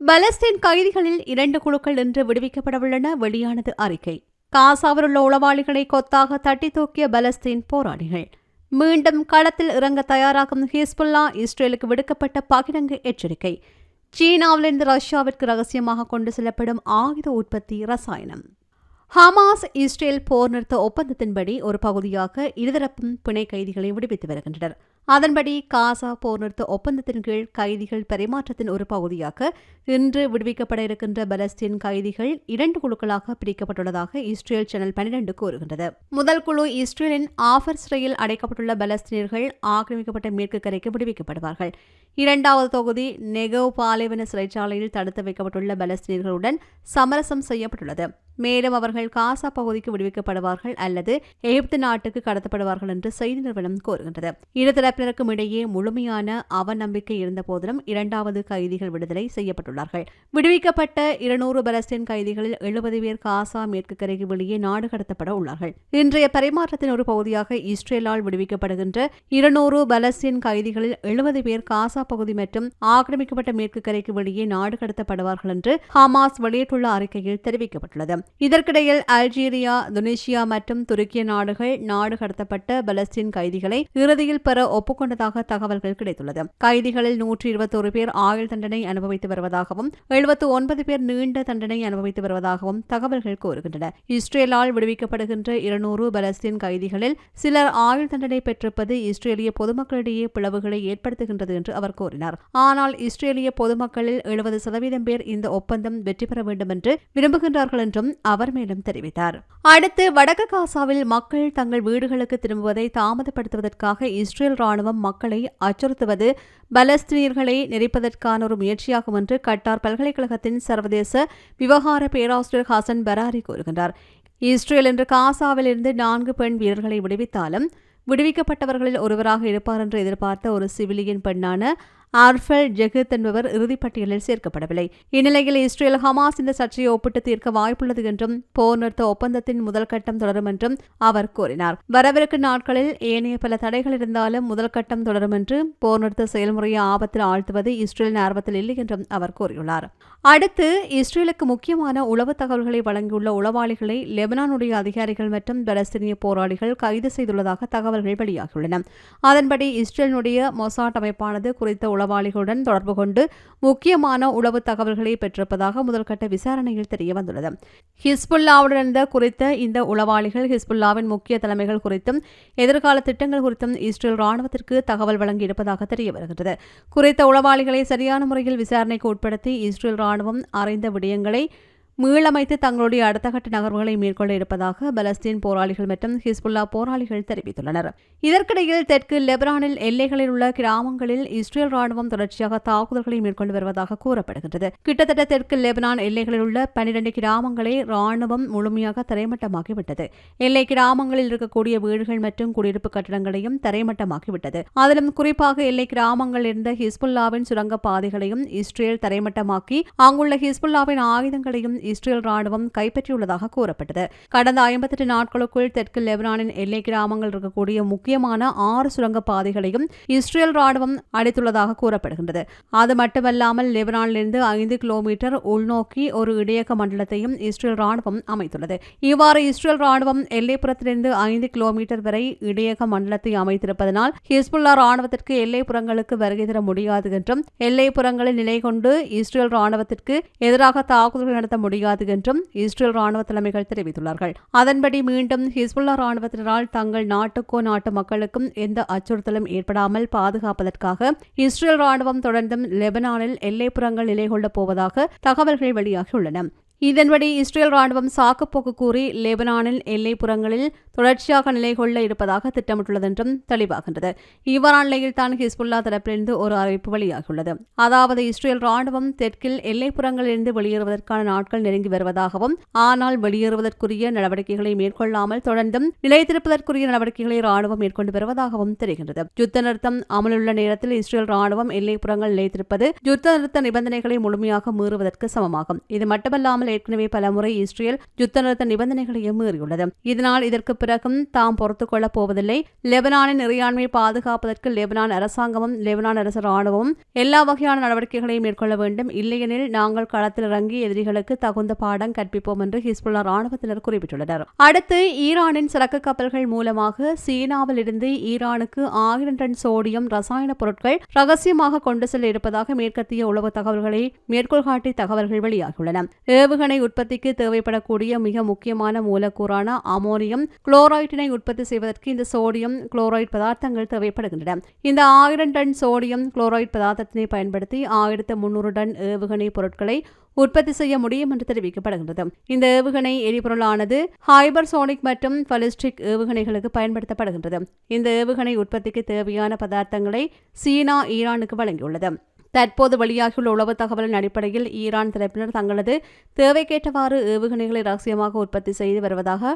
Palestine கைதிகளில் இரண்டு குழுக்கள் இன்று விடுவிக்கப்படவுள்ளன. வெளியானது அறிக்கை. காசாவில் உள்ள உளவாளிகளை கொத்தாக தட்டி தூக்கிய பலஸ்தீன் போராளிகள். மீண்டும் களத்தில் இறங்க தயாராகும் ஹிஸ்புல்லா இஸ்ரேலுக்கு விடுக்கப்பட்ட பகிரங்க எச்சரிக்கை. சீனாவிலிருந்து ரஷ்யாவிற்கு ரகசியமாக கொண்டு செல்லப்படும் ஆயுத உற்பத்தி ரசாயனம். ஹமாஸ் இஸ்ரேல் போர் நிறுத்த ஒப்பந்தத்தின்படி ஒரு பகுதியாக இருதரப்பும் பிணை கைதிகளை விடுவித்து வருகின்றனர். அதன்படி காசா போர் நிறுத்த ஒப்பந்தத்தின் கீழ் கைதிகள் பரிமாற்றத்தின் ஒரு பகுதியாக இன்று விடுவிக்கப்பட இருக்கின்ற பலஸ்தீன் கைதிகள் இரண்டு குழுக்களாக பிரிக்கப்பட்டுள்ளதாக இஸ்ரேல் சேனல் பனிரெண்டு கூறுகின்றது. முதல் குழு இஸ்ரேலின் ஆஃபர் சிறையில் அடைக்கப்பட்டுள்ள பலஸ்தீனியர்கள் ஆக்கிரமிக்கப்பட்ட மேற்கு கரைக்கு விடுவிக்கப்படுவார்கள். இரண்டாவது தொகுதி நெகோ பாலைவன சிறைச்சாலையில் தடுத்து வைக்கப்பட்டுள்ள பலஸ்தீனர்களுடன் சமரசம் செய்யப்பட்டுள்ளது. மேலும் அவர்கள் காசா பகுதிக்கு விடுவிக்கப்படுவார்கள் அல்லது எகிப்து நாட்டுக்கு கடத்தப்படுவார்கள் என்று செய்தி நிறுவனம் கூறுகின்றது. இருதரப்பினருக்கும் இடையே முழுமையான அவநம்பிக்கை இருந்த போதிலும் இரண்டாவது கைதிகள் விடுதலை செய்யப்பட்டுள்ளார்கள். விடுவிக்கப்பட்ட இருநூறு பலஸ்தீன் கைதிகளில் எழுபது பேர் காசா மேற்கு கரைக்கு வெளியே நாடு கடத்தப்பட உள்ளார்கள். இன்றைய பரிமாற்றத்தின் ஒரு பகுதியாக இஸ்ரேலால் விடுவிக்கப்படுகின்ற இருநூறு பலஸ்தீன் கைதிகளில் எழுபது பேர் காசா பகுதி மற்றும் ஆக்கிரமிக்கப்பட்ட மேற்கு கரைக்கு வெளியே நாடு கடத்தப்படுவார்கள் என்று ஹமாஸ் வெளியிட்டுள்ள அறிக்கையில் தெரிவிக்கப்பட்டுள்ளது. இதற்கிடையில் அல்ஜீரியா துனிசியா மற்றும் துருக்கிய நாடுகள் நாடு கடத்தப்பட்ட பலஸ்தீன் கைதிகளை இறுதியில் பெற ஒப்புக்கொண்டதாக தகவல்கள் கிடைத்துள்ளது. கைதிகளில் நூற்றி இருபத்தோரு பேர் ஆயுள் தண்டனை அனுபவித்து வருவதாகவும் எழுபத்து ஒன்பது பேர் நீண்ட தண்டனை அனுபவித்து வருவதாகவும் தகவல்கள் கூறுகின்றன. இஸ்ரேலால் விடுவிக்கப்படுகின்ற இருநூறு பலஸ்தீன் கைதிகளில் சிலர் ஆயுள் தண்டனை பெற்றிருப்பது இஸ்ரேலிய பொதுமக்களிடையே பிளவுகளை ஏற்படுத்துகின்றது என்று அவர் கூறினார். ஆனால் இஸ்ரேலிய பொதுமக்களில் எழுபது சதவீதம் பேர் இந்த ஒப்பந்தம் வெற்றி பெற வேண்டும் என்று விரும்புகின்றார்கள் என்றும் அவர் மேலும் தெரிவித்தார். அடுத்து வடக்கு காசாவில் மக்கள் தங்கள் வீடுகளுக்கு திரும்புவதை தாமதப்படுத்துவதற்காக இஸ்ரேல் ராணுவம் மக்களை அச்சுறுத்துவது பலஸ்தீனியர்களை நெறிப்பதற்கான ஒரு முயற்சியாகும் என்று கட்டார் பல்கலைக்கழகத்தின் சர்வதேச விவகார பேராசிரியர் ஹசன் பராரி கூறுகின்றார். இஸ்ரேல் இன்று காசாவில் இருந்து நான்கு பெண் வீரர்களை விடுவித்தாலும் விடுவிக்கப்பட்டவர்களில் ஒருவராக இருப்பார் என்று எதிர்பார்த்த ஒரு சிவிலியன் பெண்ணான ஆர்ஃபல் ஜெகத் என்பவர் இறுதிப்பட்டியலில் சேர்க்கப்படவில்லை. இந்நிலையில் இஸ்ரேல் ஹமாஸ் இந்த சர்ச்சையை ஒப்பிட்டு தீர்க்க வாய்ப்புள்ளது என்றும் போர் நிறுத்த ஒப்பந்தத்தின் முதல் கட்டம் தொடரும் என்றும் அவர் கூறினார். வரவிருக்கும் நாட்களில் ஏனைய பல தடைகள் இருந்தாலும் முதல் கட்டம் தொடரும் என்று போர் நிறுத்த செயல்முறையை ஆபத்தில் ஆழ்த்துவது இஸ்ரேலின் ஆர்வத்தில் இல்லை என்றும் அவர் கூறியுள்ளார். அடுத்து இஸ்ரேலுக்கு முக்கியமான உளவு தகவல்களை வழங்கியுள்ள உளவாளிகளை லெபனானுடைய அதிகாரிகள் மற்றும் பலஸ்தீனிய போராளிகள் கைது செய்துள்ளதாக தகவல்கள் வெளியாகியுள்ளன. அதன்படி இஸ்ரேலினுடைய மொசாட் அமைப்பானது குறித்த உளவு உளவாளிகளுடன் தொடர்பு கொண்டு முக்கியமான உளவு தகவல்களை பெற்றிருப்பதாக முதல்கட்ட விசாரணையில் தெரியவந்துள்ளது. ஹிஸ்புல்லாவுடன் இருந்த குறித்த இந்த உளவாளிகள் ஹிஸ்புல்லாவின் முக்கிய தலைமைகள் குறித்தும் எதிர்கால திட்டங்கள் குறித்தும் இஸ்ரேல் ராணுவத்திற்கு தகவல் வழங்கியிருப்பதாக தெரிய வருகிறது குறித்த உளவாளிகளை சரியான முறையில் விசாரணைக்கு உட்படுத்தி இஸ்ரேல் ராணுவம் அறிந்த விடயங்களை மீளமைத்து தங்களுடைய அடுத்த கட்ட நகர்வுகளை மேற்கொள்ள இருப்பதாக பலஸ்தீன் போராளிகள் மற்றும் ஹிஸ்புல்லா போராளிகள் தெரிவித்துள்ளனர். இதற்கிடையில் தெற்கு லெபரானில் எல்லைகளில் உள்ள கிராமங்களில் இஸ்ரேல் ராணுவம் தொடர்ச்சியாக தாக்குதல்களை மேற்கொண்டு வருவதாக கூறப்படுகின்றது. கிட்டத்தட்ட தெற்கு லெபனான் எல்லைகளில் உள்ள பனிரெண்டு கிராமங்களை ராணுவம் முழுமையாக தரைமட்டமாக்கிவிட்டது. எல்லை கிராமங்களில் இருக்கக்கூடிய வீடுகள் மற்றும் குடியிருப்பு கட்டடங்களையும் தரைமட்டமாக்கிவிட்டது. அதிலும் குறிப்பாக எல்லை கிராமங்களில் இருந்த ஹிஸ்புல்லாவின் சுரங்க பாதைகளையும் இஸ்ரேல் தரைமட்டமாக்கி அங்குள்ள ஹிஸ்புல்லாவின் ஆயுதங்களையும் இஸ்ரேல் ராணுவம் கைப்பற்றியுள்ளதாக கூறப்பட்டது. கடந்த ஐம்பத்தெட்டு நாட்களுக்குள் தெற்கு லெபனானின் எல்லை கிராமங்கள் இருக்கக்கூடிய முக்கியமான ஆறு சுரங்க பாதைகளையும் இஸ்ரேல் ராணுவம் அடைத்துள்ளதாக கூறப்படுகின்றது. அது மட்டுமல்லாமல் லெபனானிலிருந்து ஐந்து கிலோமீட்டர் உள்நோக்கி ஒரு இடையக மண்டலத்தையும் இஸ்ரேல் ராணுவம் அமைத்துள்ளது. இவ்வாறு இஸ்ரேல் ராணுவம் எல்லைப்புறத்திலிருந்து ஐந்து கிலோமீட்டர் வரை இடையக மண்டலத்தை அமைத்திருப்பதனால் ஹிஸ்புல்லா ராணுவத்திற்கு எல்லைப்புறங்களுக்கு வருகை தர முடியாது என்றும் எல்லைப்புறங்களில் நிலை கொண்டு இஸ்ரேல் ராணுவத்திற்கு எதிராக தாக்குதல்கள் நடத்த முடியும் முடியாது என்றும் இஸ்ரேல் ராணுவ தலைமைகள் தெரிவித்துள்ளார்கள். அதன்படி மீண்டும் ஹிஸ்புல்லா ராணுவத்தினரால் தங்கள் நாட்டுக்கோ நாட்டு மக்களுக்கும் எந்த அச்சுறுத்தலும் ஏற்படாமல் பாதுகாப்பதற்காக இஸ்ரேல் ராணுவம் தொடர்ந்தும் லெபனானில் எல்லைப்புறங்கள் நிலை கொள்ளப் போவதாக தகவல்கள் வெளியாகியுள்ளன. இதன்படி இஸ்ரேல் ராணுவம் சாக்குப்போக்கு கூறி லெபனானில் எல்லைப்புறங்களில் தொடர்ச்சியாக நிலை கொள்ள இருப்பதாக திட்டமிட்டுள்ளது என்றும் தெளிவாகின்றது. இவ்வாறான நிலையில் தான் ஹிஸ்புல்லா தரப்பிலிருந்து ஒரு அறிவிப்பு வெளியாகியுள்ளது. அதாவது இஸ்ரேல் ராணுவம் தெற்கில் எல்லைப்புறங்களிலிருந்து வெளியேறுவதற்கான நாட்கள் நெருங்கி வருவதாகவும் ஆனால் வெளியேறுவதற்குரிய நடவடிக்கைகளை மேற்கொள்ளாமல் தொடர்ந்தும் நிலைத்திருப்பதற்குரிய நடவடிக்கைகளை ராணுவம் மேற்கொண்டு வருவதாகவும் தெரிகின்றது. யுத்த நிறுத்தம் அமலுள்ள நேரத்தில் இஸ்ரேல் ராணுவம் எல்லைப்புறங்கள் நிலைத்திருப்பது யுத்த நிறுத்த நிபந்தனைகளை முழுமையாக மீறுவதற்கு சமமாகும். இது மட்டுமல்லாமல் தாங்கள் ஏற்கனவே பலமுறை இஸ்ரேல் யுத்த நிறுத்த நிபந்தனைகளையும் மீறியுள்ளது. இதனால் இதற்கு பிறகும் தாம் பொறுத்துக் கொள்ளப் போவதில்லை. லெபனானின் இறையாண்மையை பாதுகாப்பதற்கு லெபனான் அரசாங்கமும் லெபனான் அரசு ராணுவமும் எல்லா வகையான நடவடிக்கைகளையும் மேற்கொள்ள வேண்டும். இல்லையெனில் நாங்கள் களத்தில் இறங்கி எதிரிகளுக்கு தகுந்த பாடம் கற்பிப்போம் என்று ஹிஸ்புல்லா ராணுவத்தினர் குறிப்பிட்டுள்ளனர். அடுத்து ஈரானின் சரக்கு கப்பல்கள் மூலமாக சீனாவில் இருந்து ஈரானுக்கு ஆயிரம் டன் சோடியம் ரசாயன பொருட்கள் ரகசியமாக கொண்டு செல்ல இருப்பதாக மேற்கத்திய உளவு தகவல்களை மேற்கோள் காட்டி தகவல்கள் வெளியாகியுள்ளன. ஏவு ஏவுகணை உற்பத்திக்கு தேவைப்படக்கூடிய மிக முக்கியமான மூலக்கூறான அமோனியம் குளோரைட்டினை உற்பத்தி செய்வதற்கு இந்த சோடியம் குளோரைட் பதார்த்தங்கள் தேவைப்படுகின்றன. இந்த ஆயிரம் டன் சோடியம் குளோரைட் பதார்த்தத்தினை பயன்படுத்தி ஆயிரத்து முன்னூறு டன் ஏவுகணை பொருட்களை உற்பத்தி செய்ய முடியும் என்று தெரிவிக்கப்படுகின்றது. இந்த ஏவுகணை எரிபொருளானது ஹைபர்சோனிக் மற்றும் பலிஸ்டிக் ஏவுகணைகளுக்கு பயன்படுத்தப்படுகின்றது. இந்த ஏவுகணை உற்பத்திக்கு தேவையான பதார்த்தங்களை சீனா ஈரானுக்கு வழங்கியுள்ளது. தற்போது வெளியாகியுள்ள உளவு தகவலின் அடிப்படையில் ஈரான் தரப்பினர் தங்களது தேவைக்கேற்றவாறு ஏவுகணைகளை ரகசியமாக உற்பத்தி செய்து வருவதாக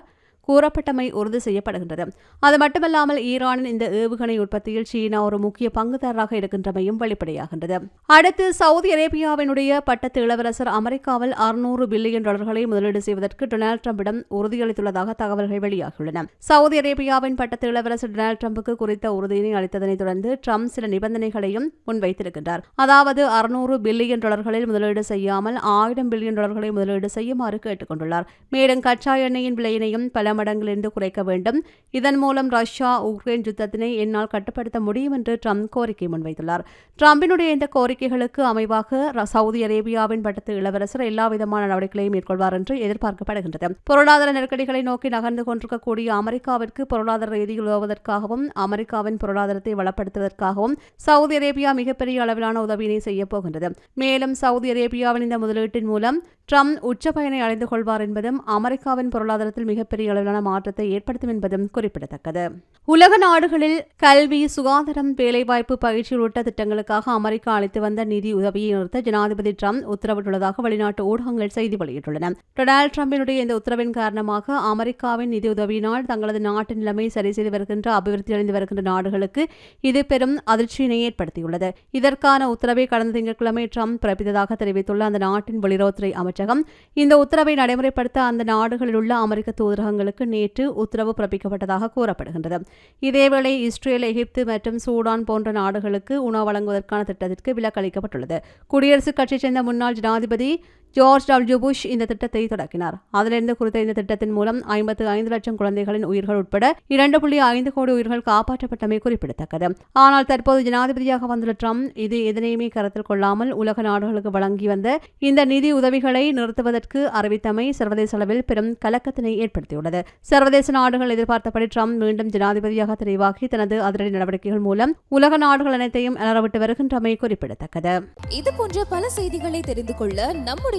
கூறப்பட்டமை உறுதி செய்யப்படுகின்றது. அது மட்டுமல்லாமல் ஈரானின் இந்த ஏவுகணை உற்பத்தியில் சீனா ஒரு முக்கிய பங்குதாரராக இருக்கின்றமையும் வெளிப்படையாகின்றது. அடுத்து சவுதி அரேபியாவினுடைய பட்டத்து இளவரசர் அமெரிக்காவில் அறுநூறு பில்லியன் டாலர்களை முதலீடு செய்வதற்கு டொனால்டு டிரம்பிடம் உறுதியளித்துள்ளதாக தகவல்கள் வெளியாகியுள்ளன. சவுதி அரேபியாவின் பட்டத்து இளவரசர் டொனால்டு டிரம்புக்கு குறித்த உறுதியினை அளித்ததனைத் தொடர்ந்து ட்ரம்ப் சில நிபந்தனைகளையும் முன்வைத்திருக்கின்றார். அதாவது அறுநூறு பில்லியன் டாலர்களில் முதலீடு செய்யாமல் ஆயிரம் பில்லியன் டாலர்களை முதலீடு செய்யுமாறு கேட்டுக் கொண்டுள்ளார் மேலும் கச்சா எண்ணெயின் விலையினையும் பல மடங்கிலிருந்து குறைக்க வேண்டும். இதன் மூலம் ரஷ்யா உக்ரைன் யுத்தத்தினை என்னால் கட்டுப்படுத்த முடியும் என்று ட்ரம்ப் கோரிக்கை முன்வைத்துள்ளார். ட்ரம்பினுடைய இந்த கோரிக்கைகளுக்கு அமைவாக சவுதி அரேபியாவின் பட்டத்து இளவரசர் எல்லா விதமான நடவடிக்கைகளையும் மேற்கொள்வார் என்று எதிர்பார்க்கப்படுகின்றது. பொருளாதார நெருக்கடிகளை நோக்கி நகர்ந்து கொண்டிருக்கக்கூடிய அமெரிக்காவிற்கு பொருளாதார ரீதியில் உதவுவதற்காகவும் அமெரிக்காவின் பொருளாதாரத்தை வளப்படுத்துவதற்காகவும் சவுதி அரேபியா மிகப்பெரிய அளவிலான உதவியினை செய்யப்போகின்றது மேலும் சவுதி அரேபியாவின் இந்த முதலீட்டின் மூலம் ட்ரம்ப் உச்ச பயனை அடைந்து கொள்வார் என்பதும் அமெரிக்காவின் பொருளாதாரத்தில் மிகப்பெரிய அளவில் அளவிலான மாற்றத்தை ஏற்படுத்தும் என்பதும் குறிப்பிடத்தக்கது. உலக நாடுகளில் கல்வி சுகாதாரம் வேலைவாய்ப்பு பயிற்சி உள்ளிட்ட திட்டங்களுக்காக அமெரிக்கா அளித்து வந்த நிதி உதவியை நிறுத்த ஜனாதிபதி ட்ரம்ப் உத்தரவிட்டுள்ளதாக வெளிநாட்டு ஊடகங்கள் செய்தி வெளியிட்டுள்ளன. டொனால்டு டிரம்பினுடைய இந்த உத்தரவின் காரணமாக அமெரிக்காவின் நிதி உதவியினால் தங்களது நாட்டின் நிலைமை சரி செய்து வருகின்ற அபிவிருத்தி அடைந்து வருகின்ற நாடுகளுக்கு இது பெரும் அதிர்ச்சியினை ஏற்படுத்தியுள்ளது. இதற்கான உத்தரவை கடந்த திங்கட்கிழமை ட்ரம்ப் பிறப்பித்ததாக தெரிவித்துள்ள அந்த நாட்டின் வெளியுறவுத்துறை அமைச்சகம் இந்த உத்தரவை நடைமுறைப்படுத்த அந்த நாடுகளில் உள்ள அமெரிக்க தூதரகங்களுக்கு நேற்று உத்தரவு பிறப்பிக்கப்பட்டதாக கூறப்படுகின்றது. இதேவேளை இஸ்ரேல் எகிப்து மற்றும் சூடான் போன்ற நாடுகளுக்கு உணவு வழங்குவதற்கான திட்டத்திற்கு விலக்களிக்கப்பட்டுள்ளது குடியரசுக் கட்சியைச் சேர்ந்த முன்னாள் ஜனாதிபதி ஜார்ஜ் டபிள்யூ புஷ் இந்த திட்டத்தை தொடக்கினார். அதிலிருந்து குறித்த இந்த திட்டத்தின் மூலம் ஐம்பத்து ஐந்து லட்சம் குழந்தைகளின் உயிர்கள் உட்பட இரண்டு புள்ளி ஐந்து கோடி உயிர்கள் காப்பாற்றப்பட்டமை குறிப்பிடத்தக்கது. ஆனால் தற்போது ஜனாதிபதியாக வந்துள்ள ட்ரம்ப் இது எதனையுமே கருத்தில் கொள்ளாமல் உலக நாடுகளுக்கு வழங்கி வந்த இந்த நிதி உதவிகளை நிறுத்துவதற்கு அறிவித்தமை சர்வதேச அளவில் பெரும் கலக்கத்தினை ஏற்படுத்தியுள்ளது. சர்வதேச நாடுகள் எதிர்பார்த்தபடி ட்ரம்ப் மீண்டும் ஜனாதிபதியாக தெரிவாகி தனது அதிரடி நடவடிக்கைகள் மூலம் உலக நாடுகள் அனைத்தையும் அலறவிட்டு வருகின்றமை குறிப்பிடத்தக்கது. இது போன்ற பல செய்திகளை தெரிந்து கொள்ள நம்முடைய